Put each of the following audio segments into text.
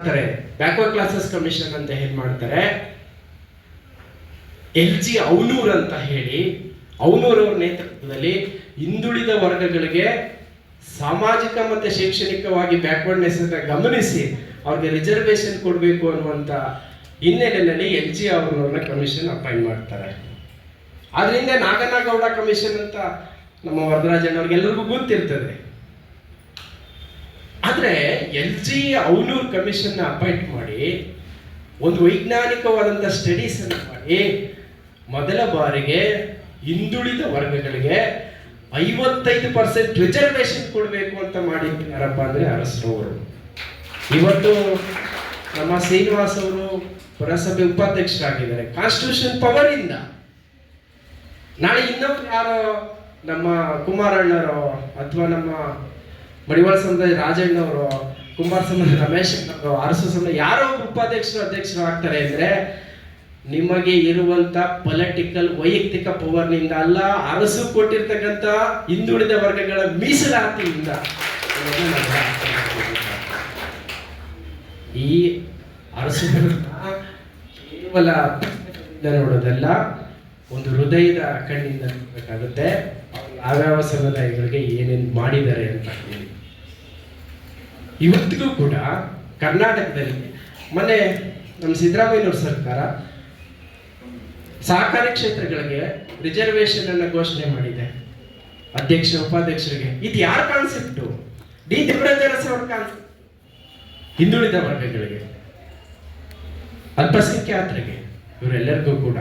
Backward classes commission ಅಂತ ಏನ್ ಮಾಡ್ತಾರೆ? ಎಲ್ ಜಿ ಅವನೂರ್ ಅಂತ ಹೇಳಿ ಅವನೂರ್ ಅವರ ನೇತೃತ್ವದಲ್ಲಿ ಹಿಂದುಳಿದ ವರ್ಗಗಳಿಗೆ ಸಾಮಾಜಿಕ ಮತ್ತೆ ಶೈಕ್ಷಣಿಕವಾಗಿ ಬ್ಯಾಕ್ವರ್ಡ್ನೆಸ್ ಗಮನಿಸಿ ಅವ್ರಿಗೆ ರಿಸರ್ವೇಶನ್ ಕೊಡಬೇಕು ಅನ್ನುವಂತ ಹಿನ್ನೆಲೆಯಲ್ಲಿ ಎಲ್ ಜಿ ಅವ್ರನ್ನ ಕಮಿಷನ್ ಅಪಾಯಿಂಟ್ ಮಾಡ್ತಾರೆ. ಆದ್ರಿಂದ ನಾಗನಗೌಡ ಕಮಿಷನ್ ಅಂತ ನಮ್ಮ ವರದರಾಜಣ್ಣವ್ರಿಗೆಲ್ಲರಿಗೂ ಗೊತ್ತಿರ್ತದೆ. ಆದ್ರೆ ಎಲ್ ಜಿ ಅವನೂರ್ ಕಮಿಷನ್ನ ಅಪಾಯಿಂಟ್ ಮಾಡಿ ಒಂದು ವೈಜ್ಞಾನಿಕವಾದಂಥ ಸ್ಟಡೀಸನ್ನು ಮಾಡಿ ಮೊದಲ ಬಾರಿಗೆ ಹಿಂದುಳಿದ ವರ್ಗಗಳಿಗೆ ಐವತ್ತೈದು ಪರ್ಸೆಂಟ್ ರಿಸರ್ವೇಶನ್ ಕೊಡಬೇಕು ಅಂತ ಮಾಡಿದ್ದಾರಪ್ಪ ಯಾರಪ್ಪ ಅಂದ್ರೆ ಅರಸರವರು ಇವತ್ತು ನಮ್ಮ ಶ್ರೀನಿವಾಸ್ ಅವರು ಪುರಸಭೆ ಉಪಾಧ್ಯಕ್ಷರಾಗಿದ್ದಾರೆ. ಕಾನ್ಸ್ಟಿಟ್ಯೂಷನ್ ಪವರ್ ಇಂದ. ನಾಳೆ ಇನ್ನೊಬ್ರು ಯಾರೋ ನಮ್ಮ ಕುಮಾರಣ್ಣರೋ ಅಥವಾ ನಮ್ಮ ಮಡಿವಾಳ ಸಂದ ರಾಜಣ್ಣವರು ಕುಮಾರ ಸಂದ ರಮೇಶ್ ಅವರು ಅರಸು ಸಂದ ಯಾರೋ ಉಪಾಧ್ಯಕ್ಷರು, ಅಧ್ಯಕ್ಷರು ಆಗ್ತಾರೆ ಅಂದ್ರೆ ನಿಮಗೆ ಇರುವಂತ ಪೊಲಿಟಿಕಲ್ ವೈಯಕ್ತಿಕ ಪವರ್ನಿಂದ ಅಲ್ಲ, ಅರಸು ಕೊಟ್ಟಿರ್ತಕ್ಕಂಥ ಹಿಂದುಳಿದ ವರ್ಗಗಳ ಮೀಸಲಾತಿಯಿಂದ. ಈ ಅರಸು ಕೇವಲ ನೋಡೋದಲ್ಲ, ಒಂದು ಹೃದಯದ ಕಣ್ಣಿಂದ ನೋಡಬೇಕಾಗುತ್ತೆ. ಅವ್ರು ಯಾವ್ಯಾವ ಸಮುದಾಯಗಳಿಗೆ ಏನೇನು ಮಾಡಿದ್ದಾರೆ ಅಂತ ಇವತ್ತಿಗೂ ಕೂಡ ಕರ್ನಾಟಕದಲ್ಲಿ ಮೊನ್ನೆ ನಮ್ಮ ಸಿದ್ದರಾಮಯ್ಯನವ್ರ ಸರ್ಕಾರ ಸಹಕಾರಿ ಕ್ಷೇತ್ರಗಳಿಗೆ ರಿಸರ್ವೇಶನ್ ಅನ್ನ ಘೋಷಣೆ ಮಾಡಿದೆ. ಅಧ್ಯಕ್ಷ, ಉಪಾಧ್ಯಕ್ಷರಿಗೆ. ಇದು ಯಾರ ಕಾನ್ಸೆಪ್ಟ್ ಡಿ. ದೇವರಾಜರಸ್ ಅವ್ರ ಕಾನ್ಸೆಪ್ಟ್ ಹಿಂದುಳಿದ ವರ್ಗಗಳಿಗೆ. ಅಲ್ಪಸಂಖ್ಯಾತರಿಗೆ. ಇವರೆಲ್ಲರಿಗೂ ಕೂಡ.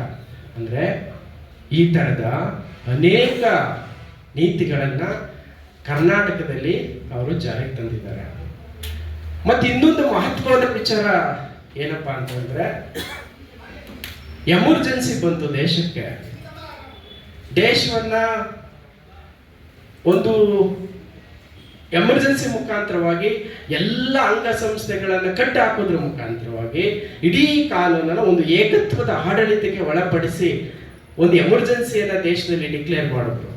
ಅಂದ್ರೆ ಈ ತರದ ಅನೇಕ ನೀತಿಗಳನ್ನ ಕರ್ನಾಟಕದಲ್ಲಿ ಅವರು ಜಾರಿಗೆ ತಂದಿದ್ದಾರೆ. ಮತ್ತೆ ಇನ್ನೊಂದು ಮಹತ್ವದ ವಿಚಾರ ಏನಪ್ಪಾ ಅಂತಂದ್ರೆ, ಎಮರ್ಜೆನ್ಸಿ ಬಂತು ದೇಶಕ್ಕೆ. ದೇಶವನ್ನ ಒಂದು ಎಮರ್ಜೆನ್ಸಿ ಮುಖಾಂತರವಾಗಿ ಎಲ್ಲ ಅಂಗಸಂಸ್ಥೆಗಳನ್ನು ಕಟ್ಟಿ ಹಾಕೋದ್ರ ಮುಖಾಂತರವಾಗಿ ಇಡೀ ಕಾನೂನನ್ನು ಒಂದು ಏಕತ್ವದ ಆಡಳಿತಕ್ಕೆ ಒಳಪಡಿಸಿ ಒಂದು ಎಮರ್ಜೆನ್ಸಿಯನ್ನು ದೇಶದಲ್ಲಿ ಡಿಕ್ಲೇರ್ ಮಾಡಿದ್ರು.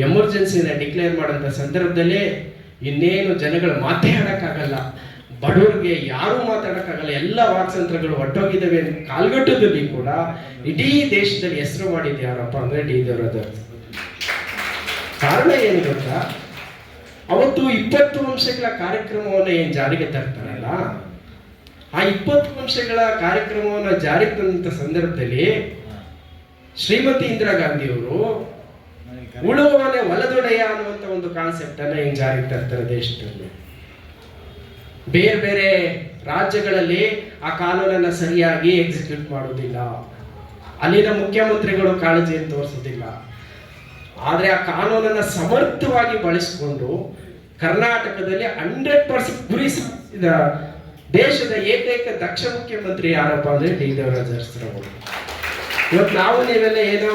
ಎಮರ್ಜೆನ್ಸಿನ ಡಿಕ್ಲೇರ್ ಮಾಡೋಂಥ ಸಂದರ್ಭದಲ್ಲಿ ಇನ್ನೇನು ಜನಗಳು ಮಾತಾಡೋಕ್ಕಾಗಲ್ಲ, ಬಡವರಿಗೆ ಯಾರು ಮಾತಾಡೋಕ್ಕಾಗಲ್ಲ, ಎಲ್ಲ ವಾಕ್ಸಂತ್ರಗಳು ಒಟ್ಟೋಗಿದ್ದಾವೆ ಕಾಲ್ಗಟ್ಟದಲ್ಲಿ ಕೂಡ ಇಡೀ ದೇಶದಲ್ಲಿ ಹೆಸರು ಮಾಡಿದ್ದು ಯಾರಪ್ಪ ಅಂದ್ರೆ ಡಿ. ಕಾರಣ ಏನು ಗೊತ್ತಾ? ಅವತ್ತು ಇಪ್ಪತ್ತು ಅಂಶಗಳ ಕಾರ್ಯಕ್ರಮವನ್ನು ಏನು ಜಾರಿಗೆ ತರ್ತಾರಲ್ಲ? ಆ ಇಪ್ಪತ್ತು ಅಂಶಗಳ ಕಾರ್ಯಕ್ರಮವನ್ನು ಜಾರಿಗೆ ತಂದಂತ ಸಂದರ್ಭದಲ್ಲಿ ಶ್ರೀಮತಿ ಇಂದಿರಾ ಗಾಂಧಿ ಅವರು ಉಳುವವನೇ ಹೊಲದೊಡೆಯ ಅನ್ನುವಂತ ಒಂದು ಕಾನ್ಸೆಪ್ಟ್ ಅನ್ನ ಜಾರಿಗೆ ತರ್ತಾರೆ ದೇಶದಲ್ಲಿ ಬೇರೆ ಬೇರೆ ರಾಜ್ಯಗಳಲ್ಲಿ ಆ ಕಾನೂನನ್ನ ಸರಿಯಾಗಿ ಎಕ್ಸಿಕ್ಯೂಟ್ ಮಾಡೋದಿಲ್ಲ ಅಲ್ಲಿನ ಮುಖ್ಯಮಂತ್ರಿಗಳು ಕಾಳಜಿಯನ್ನು ತೋರಿಸೋದಿಲ್ಲ ಆದರೆ ಆ ಕಾನೂನನ್ನ ಸಮರ್ಥವಾಗಿ ಬಳಸಿಕೊಂಡು ಕರ್ನಾಟಕದಲ್ಲಿ ಹಂಡ್ರೆಡ್ ಪರ್ಸೆಂಟ್ ಗುರಿ ದೇಶದ ಏಕೈಕ ದಕ್ಷ ಮುಖ್ಯಮಂತ್ರಿ ಯಾರಪ್ಪ ಅಂದ್ರೆ ಡಿ. ದೇವರಾಜ ಅರಸರವರು. ಇವತ್ತು ನಾವು ನೀವೆಲ್ಲ ಏನೋ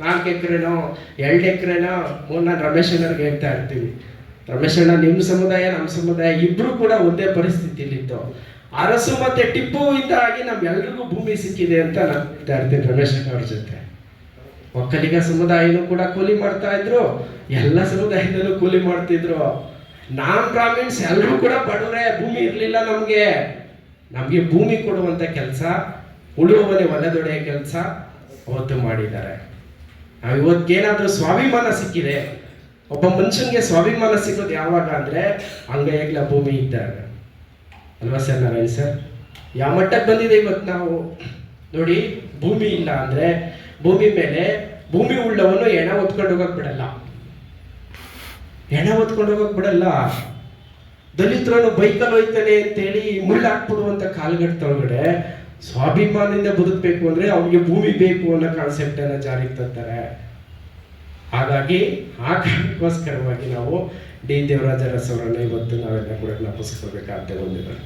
ನಾಲ್ಕು ಎಕರೆನೋ, ಎರಡು ಎಕರೆನೋ ಮೂರ್ನ ರಮೇಶ್ ಹೇಳ್ತಾ ಇರ್ತೀವಿ ರಮೇಶ್ ನಿಮ್ಮ ಸಮುದಾಯ ನಮ್ಮ ಸಮುದಾಯ ಇಬ್ರು ಕೂಡ ಒಂದೇ ಪರಿಸ್ಥಿತಿಲಿತ್ತು ಅರಸು ಮತ್ತೆ ಟಿಪ್ಪು ಇಂದಾಗಿ ನಮ್ಗೆಲ್ರಿಗೂ ಭೂಮಿ ಸಿಕ್ಕಿದೆ ಅಂತ ನಾನು ಹೇಳ್ತಾ ಇರ್ತೀನಿ ರಮೇಶ್ ಜೊತೆ. ಒಕ್ಕಲಿಗ ಸಮುದಾಯನೂ ಕೂಡ ಕೂಲಿ ಮಾಡ್ತಾ ಇದ್ರು, ಎಲ್ಲ ಸಮುದಾಯದಲ್ಲೂ ಕೂಲಿ ಮಾಡ್ತಿದ್ರು. ನಾನ್ ಬ್ರಾಹ್ಮಿಣ್ಸ್ ಎಲ್ಲರೂ ಕೂಡ ಬಡವರೇ, ಭೂಮಿ ಇರಲಿಲ್ಲ ನಮಗೆ. ನಮಗೆ ಭೂಮಿ ಕೊಡುವಂತ ಕೆಲಸ, ಉಳುವವನೇ ಹೊಲದೊಡೆಯ ಕೆಲಸ, ಅವತ್ತು ಮಾಡಿದ್ದಾರೆ. ನಾವು ಇವತ್ತೇನಾದರೂ ಸ್ವಾಭಿಮಾನ ಸಿಕ್ಕಿದೆ, ಒಬ್ಬ ಮನುಷ್ಯನಿಗೆ ಸ್ವಾಭಿಮಾನ ಸಿಗೋದು ಯಾವಾಗ ಅಂದ್ರೆ ಅಂಗೈಯಾಗ್ಲ ಭೂಮಿ ಇದ್ದಾಗ. ಅಲ್ವಾ ಸರ್ ನಾರಾಯಣ್ ಸರ್? ಯಾವ ಮಟ್ಟಕ್ಕೆ ಬಂದಿದೆ ಇವತ್ತು ನಾವು? ನೋಡಿ, ಭೂಮಿ ಇಲ್ಲ ಅಂದ್ರೆ ಭೂಮಿ ಮೇಲೆ ಭೂಮಿ ಉಳ್ಳವನು ಹೆಣ ಹೊತ್ಕೊಂಡು ಹೋಗಕ್ ಬಿಡಲ್ಲ. ಹೆಣ ಹೊತ್ಕೊಂಡು ಹೋಗಕ್ ಬಿಡಲ್ಲ. ದಲಿತರನ್ನು ಬೈಕಲ್ಲಿ ಹೋಯ್ತಾನೆ ಅಂತೇಳಿ ಮುಳ್ಳು ಕಾಲ್ಗಟ್ಟ ಕಾಲ್ಗಟ್ಟೊಳಗಡೆ ಸ್ವಾಭಿಮಾನದಿಂದ ಬದುಕಬೇಕು ಅಂದ್ರೆ ಅವ್ರಿಗೆ ಭೂಮಿ ಬೇಕು ಅನ್ನೋ ಕಾನ್ಸೆಪ್ಟ್ ಅನ್ನ ಜಾರಿಗೆ ತರ್ತಾರೆ ಹಾಗಾಗಿ ಆ ಕಾರಣಕ್ಕೋಸ್ಕರವಾಗಿ ನಾವು ಡಿ ದೇವರಾಜ ರಸವರನ್ನ ಇವತ್ತು ನಾವೆಲ್ಲ ಕೂಡ ಜ್ಞಾಪಿಸ್ಕೋಬೇಕಾಗ್ತದೆ ಒಂದಿದ್ದಾರೆ